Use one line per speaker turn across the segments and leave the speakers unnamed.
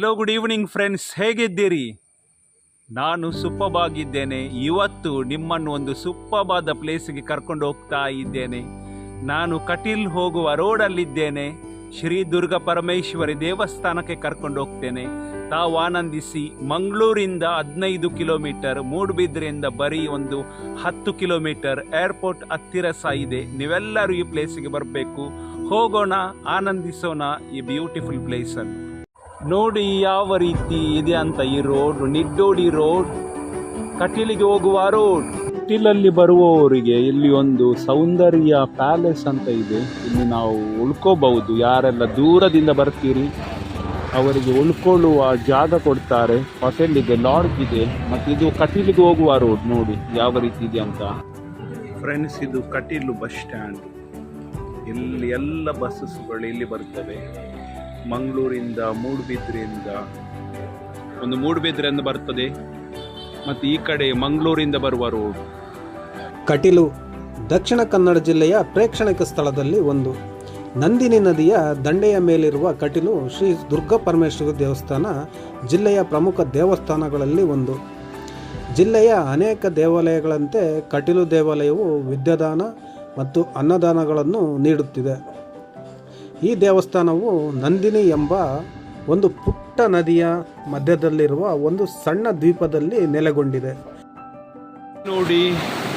Hello good evening friends ಹೇಗಿದ್ದೀರಿ? ನಾನು ಸುಪ್ಪಬಾಗಿದ್ದೇನೆ ಇವತ್ತು ನಿಮ್ಮನ್ನು ಒಂದು ಸುಪ್ಪಬಾದ ಪ್ಲೇಸಿಗೆ ಕರ್ಕೊಂಡು ಹೋಗ್ತಾ ಇದ್ದೇನೆ. ನಾನು ಕಟೀಲ್ ಹೋಗುವ ರೋಡಲ್ಲಿದ್ದೇನೆ ಶ್ರೀ ದುರ್ಗ ಪರಮೇಶ್ವರಿ ದೇವಸ್ಥಾನಕ್ಕೆ ಕರ್ಕೊಂಡು ಹೋಗ್ತೇನೆ. ತಾವು ಆನಂದಿಸಿ ಮಂಗಳೂರಿಂದ ಹದಿನೈದು ಕಿಲೋಮೀಟರ್ ಮೂಡುಬಿದ್ರೆಯಿಂದ ಬರೀ ಒಂದು ಹತ್ತು ಕಿಲೋಮೀಟರ್ ಏರ್ಪೋರ್ಟ್ ಹತ್ತಿರ ಸಹ ಇದೆ. ನೀವೆಲ್ಲರೂ ಈ ಪ್ಲೇಸಿಗೆ ಬರಬೇಕು. ಹೋಗೋಣ, ಆನಂದಿಸೋಣ ಈ ಬ್ಯೂಟಿಫುಲ್ ಪ್ಲೇಸನ್ನು ನೋಡಿ ಯಾವ ರೀತಿ ಇದೆ ಅಂತ ಈ ರೋಡ್, ನಿಡ್ಡೋಡಿ ರೋಡ್, ಕಟೀಲಿಗೆ ಹೋಗುವ ರೋಡ್. ಕಟೀಲಲ್ಲಿ ಬರುವವರಿಗೆ ಇಲ್ಲಿ ಒಂದು ಸೌಂದರ್ಯ ಪ್ಯಾಲೇಸ್ ಅಂತ ಇದೆ. ಇಲ್ಲಿ ನಾವು ಉಳ್ಕೋಬಹುದು. ಯಾರೆಲ್ಲ ದೂರದಿಂದ ಬರ್ತೀರಿ, ಅವರಿಗೆ ಉಳ್ಕೊಳ್ಳುವ ಜಾಗ ಕೊಡ್ತಾರೆ. ಹೋಟೆಲ್ ಇದೆ ಲಾಡ್ಜ್ ಇದೆ. ಮತ್ತು ಇದು ಕಟೀಲಿಗೆ ಹೋಗುವ ರೋಡ್ ನೋಡಿ, ಯಾವ ರೀತಿ ಇದೆ ಅಂತ. ಫ್ರೆಂಡ್ಸ್ ಇದು ಕಟೀಲು ಬಸ್ ಸ್ಟ್ಯಾಂಡ್. ಇಲ್ಲಿ ಎಲ್ಲ ಬಸ್ಸಸ್ಗಳು ಇಲ್ಲಿ ಬರ್ತವೆ. ಮಂಗಳೂರಿಂದ ಮೂಡುಬಿದ್ರೆಯಿಂದ ಒಂದು ಮೂಡುಬಿದ್ರೆಯಿಂದ ಬರ್ತದೆ. ಮತ್ತು ಈ ಕಡೆ ಮಂಗಳೂರಿಂದ ಬರುವ ರೋಡ್
ಕಟೀಲು, ದಕ್ಷಿಣ ಕನ್ನಡ ಜಿಲ್ಲೆಯ ಪ್ರೇಕ್ಷಣಿಕ ಸ್ಥಳದಲ್ಲಿ ಒಂದು. ನಂದಿನಿ ನದಿಯ ದಂಡೆಯ ಮೇಲಿರುವ ಕಟೀಲು ಶ್ರೀ ದುರ್ಗಾ ಪರಮೇಶ್ವರಿ ದೇವಸ್ಥಾನ ಜಿಲ್ಲೆಯ ಪ್ರಮುಖ ದೇವಸ್ಥಾನಗಳಲ್ಲಿ ಒಂದು. ಜಿಲ್ಲೆಯ ಅನೇಕ ದೇವಾಲಯಗಳಂತೆ ಕಟೀಲು ದೇವಾಲಯವು ವಿದ್ಯಾದಾನ ಮತ್ತು ಅನ್ನದಾನಗಳನ್ನು ನೀಡುತ್ತಿದೆ. ಈ ದೇವಸ್ಥಾನವು ನಂದಿನಿ ಎಂಬ ಒಂದು ಪುಟ್ಟ ನದಿಯ ಮಧ್ಯದಲ್ಲಿರುವ ಒಂದು ಸಣ್ಣ ದ್ವೀಪದಲ್ಲಿ ನೆಲೆಗೊಂಡಿದೆ.
ನೋಡಿ,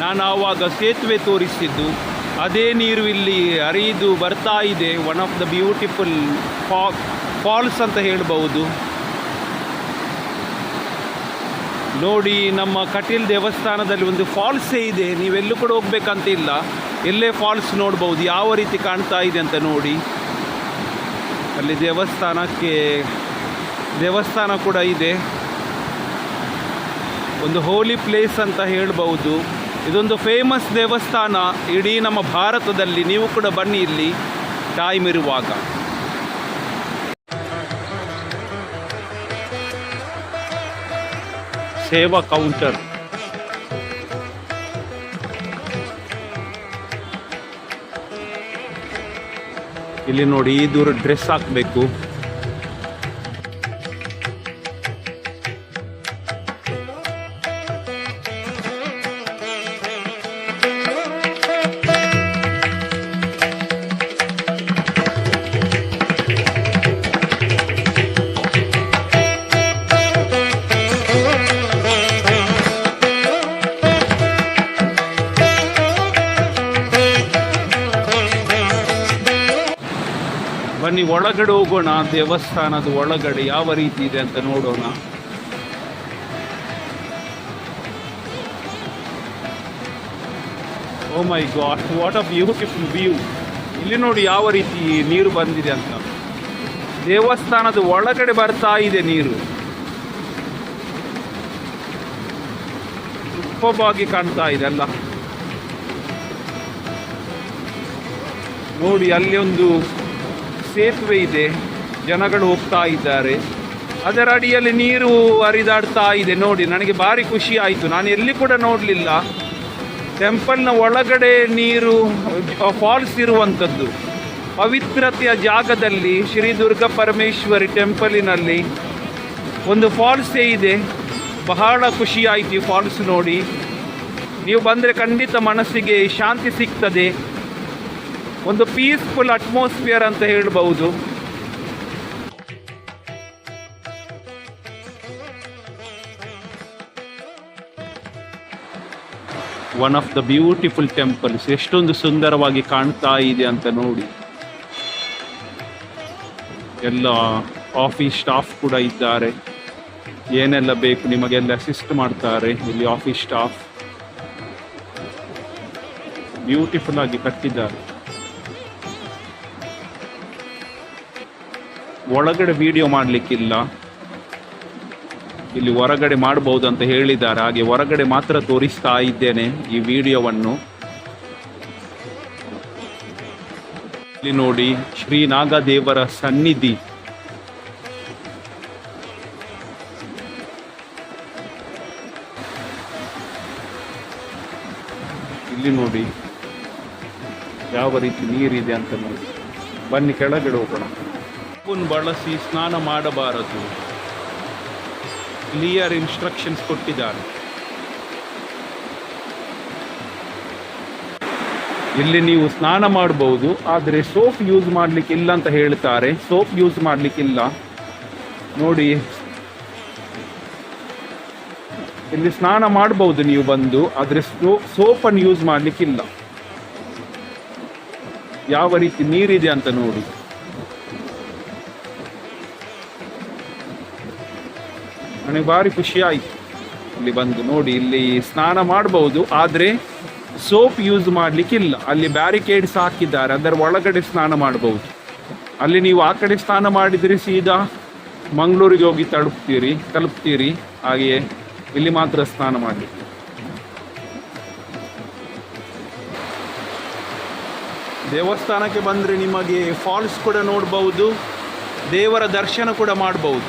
ನಾನು ಆವಾಗ ಸೇತುವೆ ತೋರಿಸಿದ್ದು, ಅದೇ ನೀರು ಇಲ್ಲಿ ಹರಿದು ಬರ್ತಾ ಇದೆ one of the beautiful falls ಅಂತ ಹೇಳಬಹುದು. ನೋಡಿ, ನಮ್ಮ ಕಟೀಲ್ ದೇವಸ್ಥಾನದಲ್ಲಿ ಒಂದು ಫಾಲ್ಸೇ ಇದೆ, ನೀವೆಲ್ಲೂ ಕೂಡ ಹೋಗ್ಬೇಕಂತಿಲ್ಲ. ಎಲ್ಲೇ ಫಾಲ್ಸ್ ನೋಡ್ಬೋದು ಯಾವ ರೀತಿ ಕಾಣ್ತಾ ಇದೆ ಅಂತ ನೋಡಿ. ಅಲ್ಲಿ ದೇವಸ್ಥಾನಕ್ಕೆ, ದೇವಸ್ಥಾನ ಕೂಡ ಇದೆ. ಒಂದು ಹೋಲಿ ಪ್ಲೇಸ್ ಅಂತ ಹೇಳ್ಬೌದು ಇದೊಂದು ಫೇಮಸ್ ದೇವಸ್ಥಾನ ಇಡೀ ನಮ್ಮ ಭಾರತದಲ್ಲಿ. ನೀವು ಕೂಡ ಬನ್ನಿ ಇಲ್ಲಿ ಟೈಮ್ ಇರುವಾಗ. ಸೇವಾ ಕೌಂಟರ್ ಇಲ್ಲಿ ನೋಡಿ ಈ ದೂರ ಡ್ರೆಸ್ ಹಾಕಬೇಕು. ಒಳಗಡೆ ಹೋಗೋಣ, ದೇವಸ್ಥಾನದ ಒಳಗಡೆ ಯಾವ ರೀತಿ ಇದೆ ಅಂತ ನೋಡೋಣ. ಓ my god what a beautiful view ಇಲ್ಲಿ ನೋಡಿ ಯಾವ ರೀತಿ ನೀರು ಬಂದಿದೆ ಅಂತ. ದೇವಸ್ಥಾನದ ಒಳಗಡೆ ಬರ್ತಾ ಇದೆ ನೀರು. ಸೂಪರ್ಬಾಗಿ ಕಾಣ್ತಾ ಇದೆ ಅಲ್ಲ. ನೋಡಿ ಅಲ್ಲಿ ಒಂದು ಸೇತುವೆ ಇದೆ. ಜನಗಳು ಹೋಗ್ತಾ ಇದ್ದಾರೆ. ಅದರ ಅಡಿಯಲ್ಲಿ ನೀರು ಹರಿದಾಡ್ತಾ ಇದೆ. ನೋಡಿ, ನನಗೆ ಭಾರಿ ಖುಷಿ ಆಯಿತು. ನಾನು ಎಲ್ಲಿ ಕೂಡ ನೋಡಲಿಲ್ಲ. ಟೆಂಪಲ್ನ ಒಳಗಡೆ ನೀರು ಫಾಲ್ಸ್ ಇರುವಂಥದ್ದು. ಪವಿತ್ರತೆಯ ಜಾಗದಲ್ಲಿ ಶ್ರೀ ದುರ್ಗಾ ಪರಮೇಶ್ವರಿ ಟೆಂಪಲಿನಲ್ಲಿ ಒಂದು ಫಾಲ್ಸೇ ಇದೆ. ಬಹಳ ಖುಷಿಯಾಯಿತು ಈ ಫಾಲ್ಸ್ ನೋಡಿ. ನೀವು ಬಂದರೆ ಖಂಡಿತ ಮನಸ್ಸಿಗೆ ಶಾಂತಿ ಸಿಗ್ತದೆ. ಒಂದು ಪೀಸ್ಫುಲ್ ಅಟ್ಮಾಸ್ಫಿಯರ್ ಅಂತ ಹೇಳಬಹುದು. One of the beautiful temples ಎಷ್ಟೊಂದು ಸುಂದರವಾಗಿ ಕಾಣ್ತಾ ಇದೆ ಅಂತ ನೋಡಿ. ಎಲ್ಲ ಆಫೀಸ್ ಸ್ಟಾಫ್ ಕೂಡ ಇದ್ದಾರೆ. ಏನೆಲ್ಲ ಬೇಕು ನಿಮಗೆಲ್ಲ ಅಸಿಸ್ಟ್ ಮಾಡ್ತಾರೆ ಇಲ್ಲಿ ಆಫೀಸ್ ಸ್ಟಾಫ್ ಬ್ಯೂಟಿಫುಲ್ ಆಗಿ ಕಟ್ಟಿದ್ದಾರೆ. ಒಳಗಡೆ ವಿಡಿಯೋ ಮಾಡಲಿಕ್ಕಿಲ್ಲ. ಇಲ್ಲಿ ಹೊರಗಡೆ ಮಾಡಬಹುದು ಅಂತ ಹೇಳಿದ್ದಾರೆ. ಹಾಗೆ ಹೊರಗಡೆ ಮಾತ್ರ ತೋರಿಸ್ತಾ ಇದ್ದೇನೆ ಈ ವಿಡಿಯೋವನ್ನು. ಇಲ್ಲಿ ನೋಡಿ ಶ್ರೀ ನಾಗದೇವರ ಸನ್ನಿಧಿ. ಇಲ್ಲಿ ನೋಡಿ ಯಾವ ರೀತಿ ನೀರಿದೆ ಅಂತ ನೋಡಿ. ಬನ್ನಿ ಕೆಳಗಡೆ ಹೋಗೋಣ. ಸ್ಪೂನ್ ಬಳಸಿ ಸ್ನಾನ ಮಾಡಬಾರದು. ಕ್ಲಿಯರ್ ಇನ್ಸ್ಟ್ರಕ್ಷನ್ಸ್ ಕೊಟ್ಟಿದ್ದಾರೆ ಇಲ್ಲಿ ನೀವು ಸ್ನಾನ ಮಾಡಬಹುದು ಆದರೆ ಸೋಪ್ ಯೂಸ್ ಮಾಡ್ಲಿಕ್ಕೆ ಇಲ್ಲ ಅಂತ ಹೇಳ್ತಾರೆ. ಸೋಪ್ ಯೂಸ್ ಮಾಡಲಿಕ್ಕಿಲ್ಲ. ನೋಡಿ. ಇಲ್ಲಿ ಸ್ನಾನ ಮಾಡಬಹುದು ನೀವು ಬಂದು, ಆದರೆ ಸೋಪನ್ನು ಯೂಸ್ ಮಾಡಲಿಕ್ಕಿಲ್ಲ. ಯಾವ ರೀತಿ ನೀರಿದೆ ಅಂತ ನೋಡಿ. ನನಗೆ ಭಾರಿ ಖುಷಿ ಆಯಿತು. ಇಲ್ಲಿ ಬಂದು ನೋಡಿ, ಇಲ್ಲಿ ಸ್ನಾನ ಮಾಡಬಹುದು ಆದರೆ ಸೋಪ್ ಯೂಸ್ ಮಾಡಲಿಕ್ಕಿಲ್ಲ. ಅಲ್ಲಿ ಬ್ಯಾರಿಕೇಡ್ಸ್ ಹಾಕಿದ್ದಾರೆ, ಅದರ ಒಳಗಡೆ ಸ್ನಾನ ಮಾಡಬಹುದು ಅಲ್ಲಿ ನೀವು ಆ ಕಡೆ ಸ್ನಾನ ಮಾಡಿದರೆ ಸೀದಾ ಮಂಗಳೂರಿಗೆ ಹೋಗಿ ತಲುಪ್ತೀರಿ ತಲುಪ್ತೀರಿ. ಹಾಗೆಯೇ ಇಲ್ಲಿ ಮಾತ್ರ ಸ್ನಾನ ಮಾಡಿ ದೇವಸ್ಥಾನಕ್ಕೆ ಬಂದರೆ ನಿಮಗೆ ಫಾಲ್ಸ್ ಕೂಡ ನೋಡಬಹುದು ದೇವರ ದರ್ಶನ ಕೂಡ ಮಾಡಬಹುದು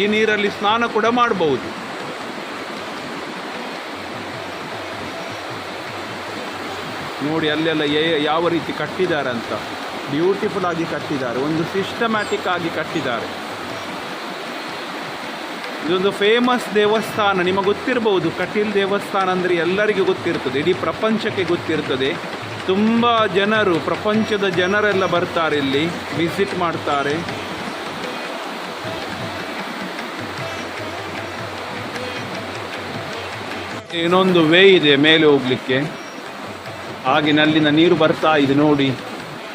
ಈ ನೀರಲ್ಲಿ ಸ್ನಾನ ಕೂಡ ಮಾಡಬಹುದು. ನೋಡಿ, ಅಲ್ಲೆಲ್ಲ ಯಾವ ರೀತಿ ಕಟ್ಟಿದ್ದಾರೆ ಅಂತ. ಬ್ಯೂಟಿಫುಲ್ ಆಗಿ ಕಟ್ಟಿದ್ದಾರೆ. ಒಂದು ಸಿಸ್ಟಮ್ಯಾಟಿಕ್ ಆಗಿ ಕಟ್ಟಿದ್ದಾರೆ. ಇದೊಂದು ಫೇಮಸ್ ದೇವಸ್ಥಾನ. ನಿಮಗೆ ಗೊತ್ತಿರಬಹುದು, ಕಟೀಲ್ ದೇವಸ್ಥಾನ ಅಂದರೆ ಎಲ್ಲರಿಗೂ ಗೊತ್ತಿರ್ತದೆ. ಇಡೀ ಪ್ರಪಂಚಕ್ಕೆ ಗೊತ್ತಿರ್ತದೆ. ತುಂಬ ಜನರು, ಪ್ರಪಂಚದ ಜನರೆಲ್ಲ ಬರ್ತಾರೆ ಇಲ್ಲಿ ವಿಸಿಟ್ ಮಾಡ್ತಾರೆ. ಏನೊಂದು ವೇ ಇದೆ ಮೇಲೆ ಹೋಗ್ಲಿಕ್ಕೆ. ಹಾಗೆ ನಲ್ಲಿನ ನೀರು ಬರ್ತಾ ಇದೆ ನೋಡಿ.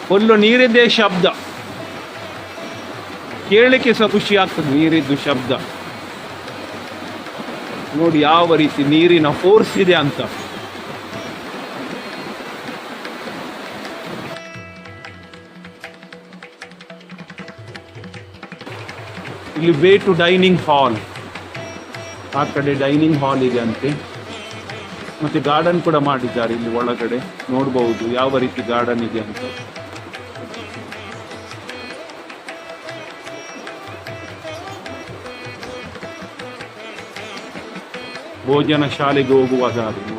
ಫುಲ್ಲು ನೀರಿದ್ದೇ ಶಬ್ದ. ಕೇಳಲಿಕ್ಕೆ ಸಹ ಖುಷಿ ಆಗ್ತದೆ ನೀರಿದ್ದು ಶಬ್ದ. ನೋಡಿ ಯಾವ ರೀತಿ ನೀರಿನ ಫೋರ್ಸ್ ಇದೆ ಅಂತ. ಇಲ್ಲಿ ವೇ ಟು ಡೈನಿಂಗ್ ಹಾಲ್ ಆ ಕಡೆ ಡೈನಿಂಗ್ ಹಾಲ್ ಇದೆ ಅಂತೆ. ಮತ್ತೆ ಗಾರ್ಡನ್ ಕೂಡ ಮಾಡಿದ್ದಾರೆ ಇಲ್ಲಿ ಒಳಗಡೆ. ನೋಡಬಹುದು ಯಾವ ರೀತಿ ಗಾರ್ಡನ್ ಇದೆ ಅಂತ. ಭೋಜನ ಶಾಲೆಗೆ ಹೋಗುವಾಗ ಅದು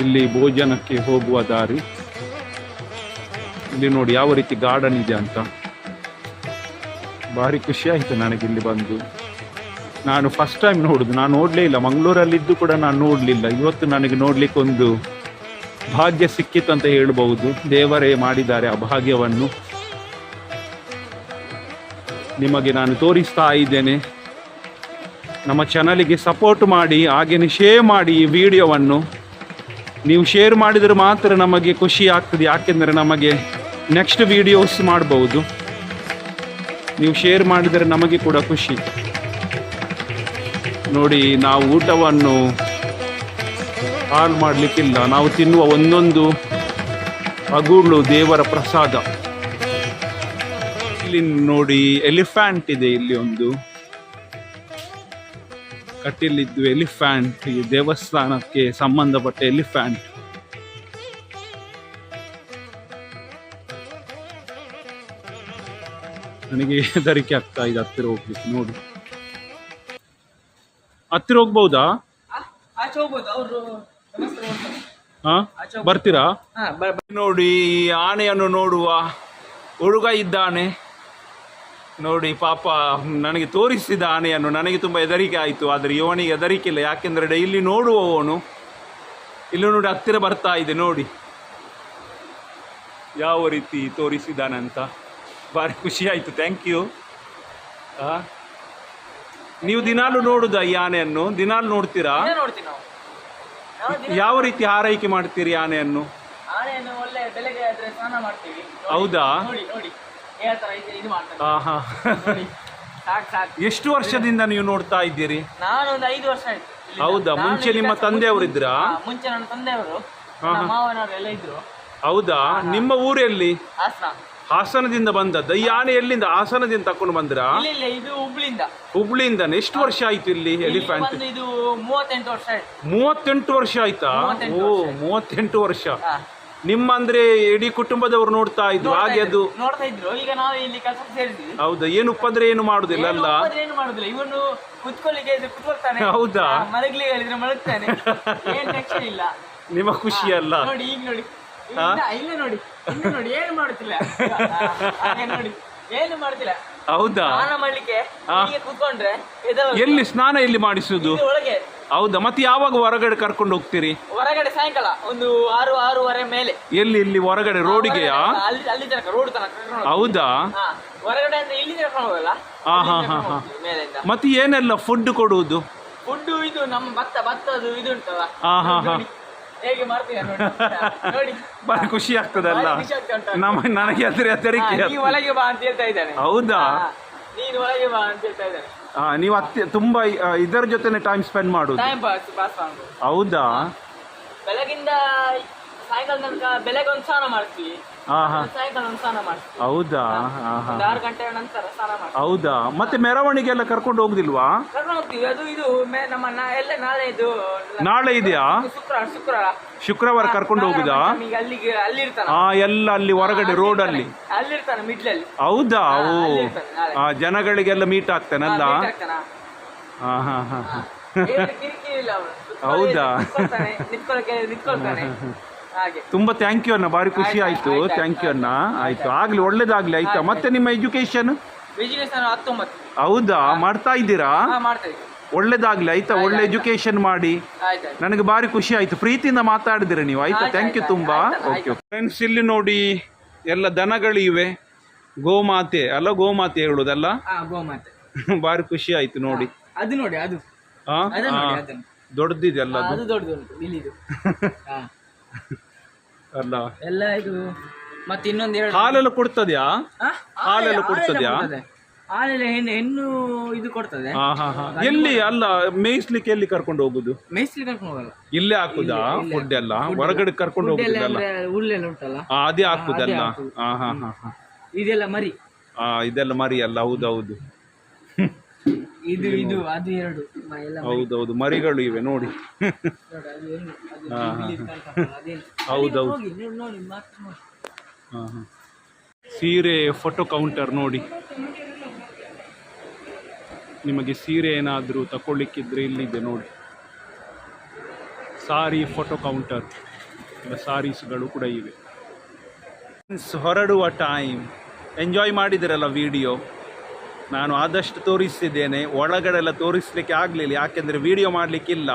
ಇಲ್ಲಿ ಭೋಜನಕ್ಕೆ ಹೋಗುವ ದಾರಿ. ಇಲ್ಲಿ ನೋಡಿ ಯಾವ ರೀತಿ ಗಾರ್ಡನ್ ಇದೆ ಅಂತ. ಭಾರಿ ಖುಷಿ ಆಯಿತು ನನಗೆ ಇಲ್ಲಿ ಬಂದು. ನಾನು ಫಸ್ಟ್ ಟೈಮ್ ನೋಡುದು. ನಾನು ನೋಡಲೇ ಇಲ್ಲ. ಮಂಗಳೂರಲ್ಲಿದ್ದು ಕೂಡ ನಾನು ನೋಡಲಿಲ್ಲ. ಇವತ್ತು ನನಗೆ ನೋಡ್ಲಿಕ್ಕೆ ಒಂದು ಭಾಗ್ಯ ಸಿಕ್ಕಿತ್ತು ಅಂತ ಹೇಳಬಹುದು. ದೇವರೇ ಮಾಡಿದ್ದಾರೆ ಆ ಭಾಗ್ಯವನ್ನು. ನಿಮಗೆ ನಾನು ತೋರಿಸ್ತಾ ಇದ್ದೇನೆ. ನಮ್ಮ ಚಾನಲಿಗೆ ಸಪೋರ್ಟ್ ಮಾಡಿ ಹಾಗೆಯೇ ಶೇರ್ ಮಾಡಿ ಈ ವಿಡಿಯೋವನ್ನು ನೀವು ಶೇರ್ ಮಾಡಿದರೆ ಮಾತ್ರ ನಮಗೆ ಖುಷಿ ಆಗ್ತದೆ. ಯಾಕೆಂದರೆ ನಮಗೆ ನೆಕ್ಸ್ಟ್ ವಿಡಿಯೋಸ್ ಮಾಡಬಹುದು ನೀವು ಶೇರ್ ಮಾಡಿದರೆ ನಮಗೆ ಕೂಡ ಖುಷಿ. ನೋಡಿ, ನಾವು ಊಟವನ್ನು ಹಾಳು ಮಾಡಲಿಕ್ಕಿಲ್ಲ. ನಾವು ತಿನ್ನುವ ಒಂದೊಂದು ಅಗುಳು ದೇವರ ಪ್ರಸಾದ. ಇಲ್ಲಿ ನೋಡಿ ಎಲಿಫ್ಯಾಂಟ್ ಇದೆ ಇಲ್ಲಿ ಒಂದು. ಕಟೀಲಿದ್ದು ಎಲಿಫ್ಯಾಂಟ್ ಈ ದೇವಸ್ಥಾನಕ್ಕೆ ಸಂಬಂಧಪಟ್ಟ ಎಲಿಫ್ಯಾಂಟ್ ನನಗೆ ಹೆದರಿಕೆ ಆಗ್ತಾ ಇದೆ ಹತ್ತಿರ ಹೋಗ್ಲಿಕ್ಕೆ ನೋಡಿ. ಹತ್ತಿರ ಹೋಗ್ಬಹುದಾ. ಹಾ ಬರ್ತೀರಾ ನೋಡಿ ಈ ಆನೆಯನ್ನು ನೋಡುವ ಹುಡುಗ ಇದ್ದಾನೆ. ನೋಡಿ ಪಾಪ ನನಗೆ ತೋರಿಸಿದ ಆನೆಯನ್ನು ನನಗೆ ತುಂಬ ಹೆದರಿಕೆ ಆಯಿತು. ಆದರೆ ಇವನಿಗೆ ಹೆದರಿಕೆ ಇಲ್ಲ. ಯಾಕೆಂದರೆ ಡೈಲಿ ನೋಡುವವನು ಇಲ್ಲಿ ನೋಡಿ ಹತ್ತಿರ ಬರ್ತಾ ಇದೆ ನೋಡಿ. ಯಾವ ರೀತಿ ತೋರಿಸಿದಾನಂತ. ಅಂತ ಭಾರಿ ಖುಷಿ ಆಯಿತು. ಥ್ಯಾಂಕ್ ಯು ನೀವು ದಿನಾಲು ನೋಡುದ ಈ ಆನೆಯನ್ನು? ದಿನಾಲು ನೋಡ್ತೀರಾ? ಯಾವ ರೀತಿ ಆರೈಕೆ ಮಾಡ್ತೀರಿ ಆನೆಯನ್ನು? ಹೌದಾ?
ನೋಡಿ ಇದು ಮಾಡ್ತಾರೆ.
ಹಾ ಹಾ
ನೋಡಿ ಸಾಕು ಸಾಕು.
ಎಷ್ಟು ವರ್ಷದಿಂದ ನೀವು ನೋಡ್ತಾ ಇದ್ದೀರಿ?
ನಾನು ಒಂದು ಐದು ವರ್ಷ ಆಯ್ತು ಇಲ್ಲಿಂದ.
ಹೌದಾ?
ನಾನು
ಮುಂಚೆ ನಿಮ್ಮ
ಕೆಲಸ-
ತಂದೆಯವರು ಇದ್ರಾ?
ಹಾ, ಮುಂಚೆ ನನ್ನ ತಂದೆಯವರು
ಹಾ.
ಮಾವನವರು ಎಲ್ಲ ಇದ್ರು.
ಹೌದಾ? ನಿಮ್ಮ ಊರಲ್ಲಿ
ಹಾಸನ.
ಹಾಸನದಿಂದ ಬಂದದ್ದ. ಈ ಆನೆ ಎಲ್ಲಿಂದ? ಹಾಸನದಿಂದ ತಕೊಂಡು ಬಂದ್ರಾ?
ಇಲ್ಲ ಇಲ್ಲ ಇದು ಹುಬ್ಳಿಂದ
ಹುಬ್ಳಿಯಿಂದ ಎಷ್ಟು ವರ್ಷ ಆಯ್ತು ಇಲ್ಲಿ
ಇಲ್ಲಿ
ಎಲಿಫೆಂಟ್?
ಬಂದು ಇದು ಮೂವತ್ತೆಂಟು ವರ್ಷ ಆಯ್ತು.
ಮೂವತ್ತೆಂಟು ವರ್ಷ ಆಯ್ತಾ? ಓ. ಮೂವತ್ತೆಂಟು ವರ್ಷ.
ಹಾ.
ನಿಮ್ಮಂದ್ರೆ ಇಡೀ ಕುಟುಂಬದವರು ನೋಡ್ತಾ ಇದ್ರು ಹಾಗೆ ಅದು.
ನೋಡ್ತಾ ಇದ್ರು. ಈಗ ನಾವು ಇಲ್ಲಿ ಕೆಲಸ ಸೇರಿದ್ವಿ.
ಹೌದಾ ಏನು ಉಪದ್ರೆ ಏನು ಮಾಡುದಿಲ್ಲ ಅಲ್ಲ?
ಏನು ಮಾಡುದಿಲ್ಲ. ಇವನು ಕುತ್ಕೊಳ್ಳಿಗೆ ಕುತ್ಕೊಳ್ತಾನೆ.
ಹೌದಾ?
ಮಲಗ್ಲಿ ಹೇಳಿದ್ರೆ ಮಲಗ್ತಾನೆ. ಏನ್ ಟೆನ್ಷನ್ ಇಲ್ಲ.
ನಿಮ್ಮ ಖುಷಿ ಅಲ್ಲ?
ನೋಡಿ ಈಗ ನೋಡಿ. ಇಲ್ಲ ನೋಡಿ. ಏನು ಮಾಡುತ್ತಿಲ್ಲ ನೋಡಿ. ಏನು ಮಾಡ್ತಿಲ್ಲ?
ಹೌದಾ?
ಸ್ನಾನ ಮಾಡ್ಲಿಕ್ಕೆ ಹೀಗೆ ಕುತ್ಕೊಂಡ್ರೆ.
ಎಲ್ಲಿ ಸ್ನಾನ ಎಲ್ಲಿ ಮಾಡಿಸುದು
ಇದು ಒಳಗೆ.
ಹೌದಾ? ಮತ್ತೆ ಯಾವಾಗ ಹೊರಗಡೆ ಕರ್ಕೊಂಡು ಹೋಗ್ತೀರಿ?
ಹೊರಗಡೆ ಸಾಯಂಕಾಲ ಒಂದು ಆರು ಆರೂವರೆ ಮೇಲೆ.
ಎಲ್ಲಿ ಇಲ್ಲಿ ಹೊರಗಡೆ ರೋಡಿಗೆಯಾ?
ಅಲ್ಲಿ ಅಲ್ಲಿ ತನಕ ರೋಡ್ ತನಕ ಕರ್ಕೊಂಡು.
ಹೌದಾ?
ಹಾ ಹೊರಗಡೆ ಅಂದ್ರೆ ಇಲ್ಲಿ ಕರ್ಕೊಂಡು ಹೋಗಲ್ಲ.
ಹಾ, ಹಾ,
ಕರ್ಕೊಂಡು
ಹಾ,
ಮೇಲಿಂದ.
ಮತ್ತೆ ಏನೆಲ್ಲ ಫುಡ್ ಕೊಡುವುದು?
ಫುಡ್ ಇದು ನಮ್ಮ ಭತ್ತ ಭತ್ತದು ಇದು ಉಂಟಲ್ಲ.
ಹಾ, ಹಾ, ಹಾ.
ಹೇಗೆ ಮಾಡ್ತೀಯ ನೋಡಿ. ನೋಡಿ.
ಬಾರಿ ಖುಷಿ ಆಗ್ತದಲ್ಲ?
ಅಲ್ಲ ಖುಷಿ ಆಗ್ತಾ ಉಂಟು.
ನಮ್ಮ ನನಗೆ ಅದರ ಹೆದರಿಕೆ
ಹಾ, ಒಳಗೆ ಬಾ ಅಂತ ಹೇಳ್ತಾ ಇದ್ದಾನೆ.
ಹೌದಾ?
ಹಾ, ನೀನು ಒಳಗೆ ಬಾ ಅಂತ ಹೇಳ್ತಾ ಇದ್ದಾನೆ.
ಆ, ನೀವು ಅತ್ಯ ತುಂಬಾ ಆ, ಇದರ ಜೊತೆನೆ ಟೈಮ್ ಸ್ಪೆಂಡ್ ಮಾಡುದು.
ಟೈಮ್ ಪಾಸ್ ಪಾಸ್ ಮಾಡ್ಬೋದು
ಹೌದಾ?
ಬೆಳಗಿಂದ ಸಾಯಂಕಾಲ ತನಕ ಬೆಳಗ್ಗೆ ಒಂದು ಸ್ನಾನ ಮಾಡ್ತೀವಿ. ಸಾಯಂಕಾಲ ಒಂದು ಸ್ನಾನ ಮಾಡ್ತೀವಿ
ಹೌದಾ? ಹಾ. ಹಾ
ಒಂದು ಆರು ಗಂಟೆ ನಂತರ ಸ್ನಾನ ಮಾಡ್ತೀವಿ
ಹೌದಾ? ಮತ್ತೆ ಮೆರವಣಿಗೆ ಎಲ್ಲ ಕರ್ಕೊಂಡು ಹೋಗುದಿಲ್ವಾ?
ಕರ್ಕೊಂಡು ಹೋಗ್ತೀವಿ. ಅದು ಇದು ಮೇ- ನಮ್ಮ ನಾ- ಎಲ್ಲ ನಾಳೆ ಇದು
ನಾಳೆ ಇದೆಯಾ?
ಶುಕ್ರವಾರ. ಶುಕ್ರವಾರ
ಶುಕ್ರವಾರ ಕರ್ಕೊಂಡು ಹೋಗುದಾ?
ಈಗ ಅಲ್ಲಿಗೆ ಅಲ್ಲಿರ್ತಾನ.
ಹಾ ಎಲ್ಲ ಅಲ್ಲಿ ಹೊರಗಡೆ ರೋಡ್ ಅಲ್ಲಿ
ಅಲ್ಲಿರ್ತಾನ ಮಿಡ್ಲಲ್ಲಿ.
ಹೌದಾ? ಓ.
ಅಲ್ಲಿರ್ತಾನೆ ನಾಳೆ.
ಆ ಜನಗಳಿಗೆಲ್ಲ ಮೀಟ್ ಆಗ್ತಾನಲ್ಲ? ಹಾ ಹಾ ಹಾ ಹಾ.
ಕಿರಿಕಿರಿ ಇಲ್ಲ ಅವನು
ಹೌದಾ?
ನಿಂತ್ಕೊಳಕ್ಕೆ ನಿಂತ್ಕೊಳ್ತಾನೆ
ತುಂಬಾ ಥ್ಯಾಂಕ್ ಯು ಅಣ್ಣ ಬಾರಿ ಖುಷಿ ಆಯ್ತು. ಥ್ಯಾಂಕ್ ಯು ಅಣ್ಣ. ಆಯ್ತು. ಆಗ್ಲಿ ಒಳ್ಳೇದಾಗ್ಲಿ ಆಯ್ತಾ? ಮತ್ತೆ ನಿಮ್ಮ ಎಜುಕೇಶನ್ ಹೌದಾ? ಮಾಡ್ತಾ ಇದ್ದೀರಾ? ಒಳ್ಳೇದಾಗ್ಲಿ ಆಯ್ತಾ? ಒಳ್ಳೆ ಎಜುಕೇಶನ್ ಮಾಡಿ. ನನಗೆ ಬಾರಿ ಖುಷಿ ಆಯ್ತು. ಪ್ರೀತಿಯಿಂದ ಮಾತಾಡಿದಿರ ನೀವು. ಆಯ್ತಾ? ಥ್ಯಾಂಕ್ ಯು ತುಂಬಾ. ಓಕೆ ಫ್ರೆಂಡ್ಸ್ ಇಲ್ಲಿ ನೋಡಿ ಎಲ್ಲ ದನಗಳಿವೆ. ಗೋಮಾತೆ. ಅಲ್ಲ ಗೋಮಾತೆ ಹೇಳುದಲ್ಲ? ಬಾರಿ ಖುಷಿ ಆಯ್ತು ನೋಡಿ.
ಅದು ನೋಡಿ ಅದು.
ದೊಡ್ಡದಿದೆ ಅಲ್ಲ ಅದು?
ದೊಡ್ಡದು
ಅಲ್ಲ.
ಎಲ್ಲ ಇದು ಮತ್ತೆ ಇನ್ನೊಂದು ಎರಡು.
ಹಾಲೆಲ್ಲ ಕೊಡ್ತದ್ಯಾ?
ಹಾ?
ಹಾಲೆಲ್ಲ ಕೊಡ್ತದ್ಯಾ?
ಕೊಡ್ತದೆ. ಹಾಲೆಲ್ಲ ಹೆಣ್ಣು ಹೆಣ್ಣು ಇದು ಕೊಡ್ತದೆ.
ಹಾ ಹಾ. ಹಾ ಎಲ್ಲಿ ಅಲ್ಲ ಮೇಯಿಸ್ಲಿಕ್ಕೆ ಎಲ್ಲಿ ಕರ್ಕೊಂಡು ಹೋಗುದು?
ಮೇಸ್ತ್ರಿ ಕರ್ಕೊಂಡು ಹೋಗಲ್ಲ.
ಇಲ್ಲೇ ಹಾಕುದಾ? ಫುಡ್ ಎಲ್ಲ? ಹೊರಗಡೆ ಕರ್ಕೊಂಡು
ಹೋಗುದು ಎಲ್ಲ
ಹೋಗುದಲ್ಲ?
ಅಂದ್ರೆ ಹುಲ್ಲೆಲ್ಲ ಉಂಟಲ್ಲ?
ಹಾ ಅದೇ ಹಾಕುದಲ್ಲ.
ಹಾಕುದು.
ಹಾ ಹಾ ಹಾ. ಹಾ
ಇದೆಲ್ಲ ಮರಿ.
ಹಾ ಇದೆಲ್ಲ ಮರಿ ಅಲ್ಲ ಹೌದೌದು.
ಇದು ಇದು ಅದು ಎರಡು. ಮ- ಎಲ್ಲ
ಹೌದೌದು ಮರಿಗಳು ಇವೆ ನೋಡಿ.
ನೋಡಿ, ಅದು ಹೆಣ್ಣು, ಅದು
ಹಾ, ಹಾ,
ಬಿಳಿ ಕಾಣ್ತದಲ್ಲ, ಅದೇನು?
ಹೌದೌದು.
ಹೋಗಿ ನೀವು ನೋಡಿ ಮಾತ್ರ ನೋಡಿ.
ಹಾ, ಹಾ. ಸೀರೆ ಫೋಟೋ ಕೌಂಟರ್ ನೋಡಿ. ನಿಮಗೆ ಸೀರೆ ಏನಾದರೂ ತಗೊಳ್ಳಿಕ್ಕಿದ್ರೆ ಇಲ್ಲಿದೆ ನೋಡಿ. ಸಾರಿ ಫೋಟೋ ಕೌಂಟರ್. ಸಾರೀಸ್ಗಳು ಕೂಡ ಇವೆ. Friends, ಹೊರಡುವ ಟೈಮ್ ಎಂಜಾಯ್ ಮಾಡಿದಿರಲ್ಲ ವಿಡಿಯೋ ನಾನು ಆದಷ್ಟು ತೋರಿಸಿದ್ದೇನೆ ಒಳಗಡೆ ಎಲ್ಲ ತೋರಿಸ್ಲಿಕ್ಕೆ ಆಗಲಿಲ್ಲ. ಯಾಕೆಂದರೆ ವಿಡಿಯೋ ಮಾಡಲಿಕ್ಕಿಲ್ಲ.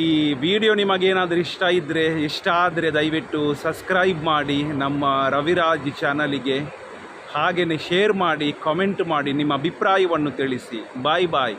ಈ ವಿಡಿಯೋ ನಿಮಗೇನಾದರೂ ಇಷ್ಟ ಇದ್ದರೆ ಇಷ್ಟ ಆದರೆ ದಯವಿಟ್ಟು ಸಬ್ಸ್ಕ್ರೈಬ್ ಮಾಡಿ ನಮ್ಮ ರವಿರಾಜ್ ಚಾನಲಿಗೆ ಹಾಗೆಯೇ ಶೇರ್ ಮಾಡಿ ಕಾಮೆಂಟ್ ಮಾಡಿ ನಿಮ್ಮ ಅಭಿಪ್ರಾಯವನ್ನು ತಿಳಿಸಿ. ಬಾಯ್ ಬಾಯ್